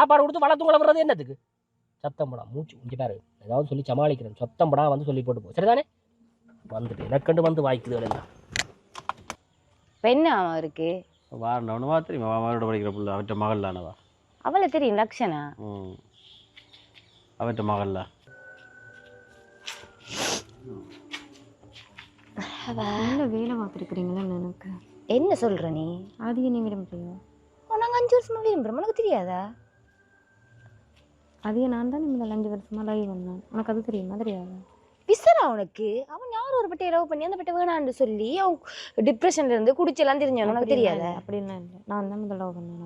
சாப்பாடு கொடுத்து வளர்த்து வளர்றது என்னத்துக்கு சத்தம் படா மூச்சு. இங்கே பாரு ஏதாவது சொல்லி சமாளிக்கிறேன். சத்தம் படா வந்து சொல்லி போட்டு போ. சரிதானே? வந்துட்டு எனக்கண்டு வந்து வாய்க்குது எல்லாம் இப்ப என்ன அவன் இருக்கு? வாரண்டவனுவா தெரியுமா? அவரோட படிக்கிற பிள்ளை அவற்ற மகள் தானவா அவளை தெரியும் லக்ஷனா? அவற்ற மகள்ல நல்ல வேலை பார்த்துருக்குறீங்களா எனக்கு? என்ன சொல்ற நீ? அது என்ன விரும்புறியோ? நாங்க அஞ்சு வருஷமா விரும்புறோம் உனக்கு தெரியாதா? அதையே நான் தான் இந்த அஞ்சு வருஷமா லைவ் பண்ணேன் உனக்கு அது தெரியுமா? தெரியாதா? விசரா அவனுக்கு அவன் யார் ஒரு பட்டையை லவ் பண்ணி அந்த பட்டை வேணான்னு சொல்லி அவன் டிப்ரெஷன்ல இருந்து குடிச்செல்லாம் தெரிஞ்சவன். உனக்கு தெரியாதா? அப்படிலாம் இல்லை. நான் தான் முதல்ல லவ் பண்ணேன்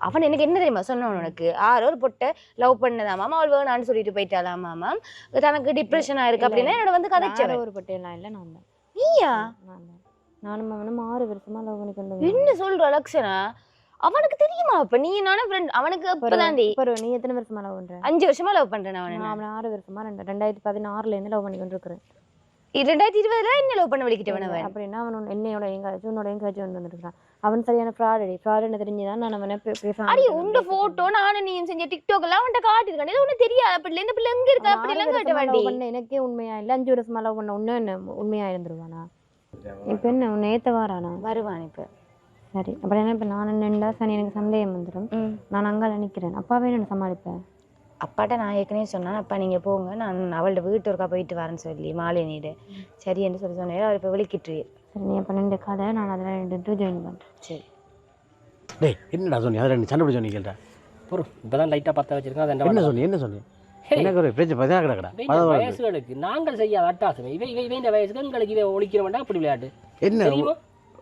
அவனை. எனக்கு என்ன தெரியுமா சொன்னான் உனக்கு? ஆரோ ஒரு பொட்டை லவ் பண்ணதாமாம் அவள் வேணான்னு சொல்லிட்டு போயிட்டாலாமாம் தனக்கு டிப்ரெஷனா இருக்கு. அப்படின்னா என்னோட வந்து கதைச்சவன். ஒரு பட்டையெல்லாம் இல்லை நான் தான். நீயா? நானும் அவனும் ஆறு வருஷமா லவ் பண்ணி கொண்டு வந்தேன். என்ன சொல்ற லக்ஷனா? அவனுக்கு தெரியுமா அப்ப? நீ நானும் ஃப்ரெண்ட் அவனுக்கு அப்பதாண்டி பருவ நீ எத்தனை வருஷமா லவ் பண்ற? அஞ்சு வருஷமா லவ் பண்றேன் அவனை. நான். அவனை ஆறு வருஷமா ரெண்டு ரெண்டாயிரத்தி பதினாறுல இருந்து லவ் பண்ணி கொண்டு இருக்கிறேன் இ- ரெண்டாயிரத்தி இருபதுல என்ன லவ் பண்ண வலிக்கிட்டவன் அவன்? அப்படின்னா அவன் உன் என்னையோட எங்காச்சும் உன்னோட எங்காச்சும் வந்து வந்துருக்கான் அவன் சரியான ஃப்ராட் அடி. ஃப்ராட் என்ன தெரிஞ்சுதான் நான் அவனை அடி. உண்ட போட்டோ நானும் நீயும் செஞ்ச டிக்டாக் எல்லாம் அவன்கிட்ட காட்டிருக்கானே இது ஒண்ணு தெரியாது. அப்படி இந்த பிள்ளை எங்க இருக்கா? அப்படி எல்லாம் காட்ட வேண்டி? எனக்கே உண்மையா இல்ல. அஞ்சு வருஷமா லவ் பண்ண உன்ன என்ன உண்மையா இருந்துருவானா? இப்ப என்ன உன்னை ஏத்த வாரானா? வருவான் இப்ப. சரி. அப்புறம் என்ன இப்ப நான் நின்றா சனி எனக்கு சந்தேகம் வந்துடும். நான் அங்கால நிக்கிறேன். அப்பாவே என்ன சமாளிப்பேன் அப்பாட்ட நான் ஏற்கனவே சொன்னேன். அப்பா நீங்க போங்க. நான் அவள்கிட்ட வீட்டு ஒருக்கா போயிட்டு வரேன்னு சொல்லி மாலை நீடு சரி என்று சொல்லி சொன்னேன். அவர் இப்ப விളിக்கிட்டு சரி நீ அப்ப நின்ற கதை. நான் அதில் நின்றுட்டு ஜாயின் பண்றேன். சரி. டேய் என்னடா சொன்னி? அதில் ரெண்டு சண்டை கேட்டா பொறு இப்போ தான் லைட்டாக பற்ற வச்சிருக்கேன் அது என்ன சொன்னி? என்ன சொன்னி? எனக்கு ஒரு பிரச்சனை பதினா கிடக்கடா வயசுகளுக்கு நாங்கள் செய்யாத அட்டாசம் இவை இவை இவன் வயசுக்கு எங்களுக்கு இவன் ஒழிக்கிற வேண்டாம் அப்படி விளையாட்டு. என்ன?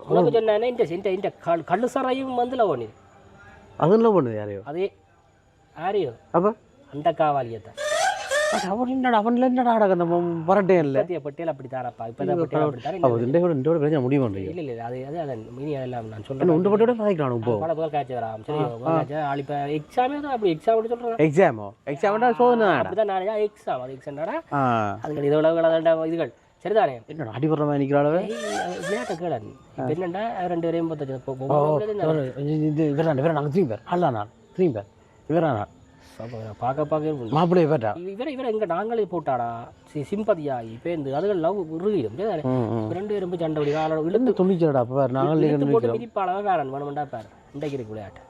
உனக்கு சொன்னானே இந்த இந்த இந்த கல்லு சரையும் வந்து லவ் பண்ணி அதுல பண்ணுது யாரையோ அதே யாரையோ அப்ப அந்த காவாலியத்தை அது அவன் என்னடா அவன்ல என்னடா அடக்க அந்த பரட்டே இல்லை பட்டியல் அப்படி தாரப்பா இப்போ தான் பட்டியல் அப்படி தாரேன் அப்போ இந்த கூட கூட பிரச்சனை முடிவு பண்ணுறீங்க இல்லை இல்லை அது அது அது இனி அதெல்லாம் நான் என்ன சொல்கிறேன் உண்டு பட்டோட கதைக்கிறானு இப்போ பல புகழ் காய்ச்சி வராம் சரி காய்ச்சி ஆள் இப்போ எக்ஸாமே தான் அப்படி எக்ஸாம் சொல்கிறேன் எக்ஸாமோ எக்ஸாம்டா சோதனை தானடா. அப்படி தான் நான் எக்ஸாம் அது எக்ஸாம்டா ஆ அதுகள் இதோட இதுகள் சரிதானே என்னடா அடிபடுற மாதிரி நிற்கிறாளவே விளையாட்டை கேளன் இப்போ என்னண்டா ரெண்டு பேரையும்? இது இவரா இவரா நாங்கள் திரும்பி பேர் அல்ல நான் திரும்பி பேர் இவரா நான் பார்க்க பார்க்க மாப்பிள்ளைய பேர்டா இவரை இவரை எங்க நாங்களே போட்டாடா சி சிம்பதியாகி பேருந்து அதுகள் லவ் இறுகிடும் சரிதானே இப்ப ரெண்டு பேரும் சண்டை என்ன இழுத்து துணிச்சலடா அப்போ நாங்கள் இழுத்து போட்டு மிதிப்பாளவன் வேறன் வேணுமெண்டா பாரு இன்றைக்கு இருக்கு விளையாட்டு